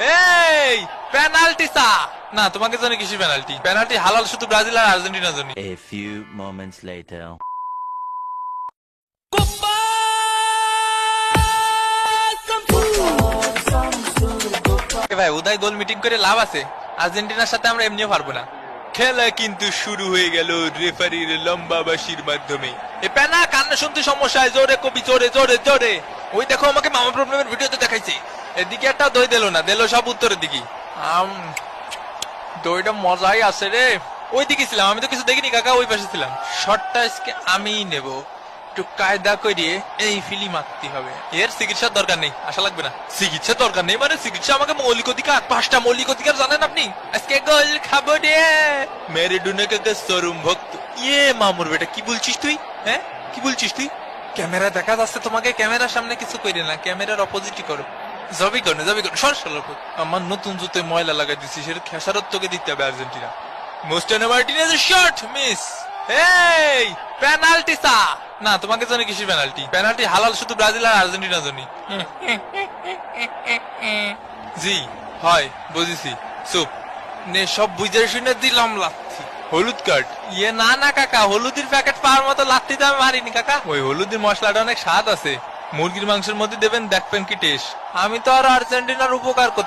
এই পেনাল্টি সা না তোমাকে জানি কিছু পেনাল্টি পেনাল্টি হালাল শুধু ব্রাজিল আর আর্জেন্টিনার জন্য। A few moments later. এ ভাই উদয় গোল মিটিং করে লাভ আছে। আর্জেন্টিনার সাথে আমরা এমনিও পারব না। খেলা কিন্তু শুরু হয়ে গেল রেফারির লম্বা বাসির মাধ্যমে। এ পেনা কান্না শুনতে সমস্যা হয়। জোরে কবি জোরে জোরে জোরে। ওই দেখো আমাকে মামা প্রবলেমের ভিডিওতে দেখাইছে। এদিকে একটা দই দিল না দিল সব উত্তরের দিকে আম দইটা মজাই আছে রে। ওই দিকে ছিলাম আমি তো কিছু দেখিনি কাকা ওই পাশে ছিলাম। শর্টটা আজকে আমিই নেব। একটু কায়দা করিয়ে এই ফিলি মারতে হবে। এর চিকিৎসার দরকার নেই আশা লাগবে না। চিকিৎসার দরকার নেই মানে চিকিৎসা আমাকে মৌলিক অধিকার পাঁচটা মৌলিক অধিকার জানেন আপনি? আজকে গোল খাব রে। মেরে ডুনে কাকা সরুম ভক্ত। ইয়ে মামুর বেটা কি বলছিস তুই? হ্যাঁ? কি বলছিস তুই? ক্যামেরা দেখা যাচ্ছে, তোমাকে ক্যামেরার সামনে কিছু কইরে না, ক্যামেরার অপোজিটই করো। জবি করো জবি করো সর সর আমার নতুন জুতে ময়লা লাগাই দিচ্ছি সেটা খেসারত তোকে দিতে হবে আর্জেন্টিনা। মোস্টানো মার্টিনেজ শট মিস এই পেনাল্টি সা না, তোমাকে জানি কিছু পেনাল্টি পেনাল্টি হালাল, শুধু ব্রাজিল আর আর্জেন্টিনার জন্য জি, হয়, বুঝেছি। চুপ। নে, সব বুঝে শুনে দিলাম লাথি হলুদ কার্ড। ইয়ে না না কাকা হলুদের প্যাকেট পাওয়ার মতো লাত্তি তো আমি মারিনি কাকা। ওই হলুদের মশলাটা অনেক স্বাদ আছে। মুরগির মাংসের মধ্যে দেবেন দেখবেন কি টেস্ট আমি তো আর আর্জেন্টিনার উপকার করতে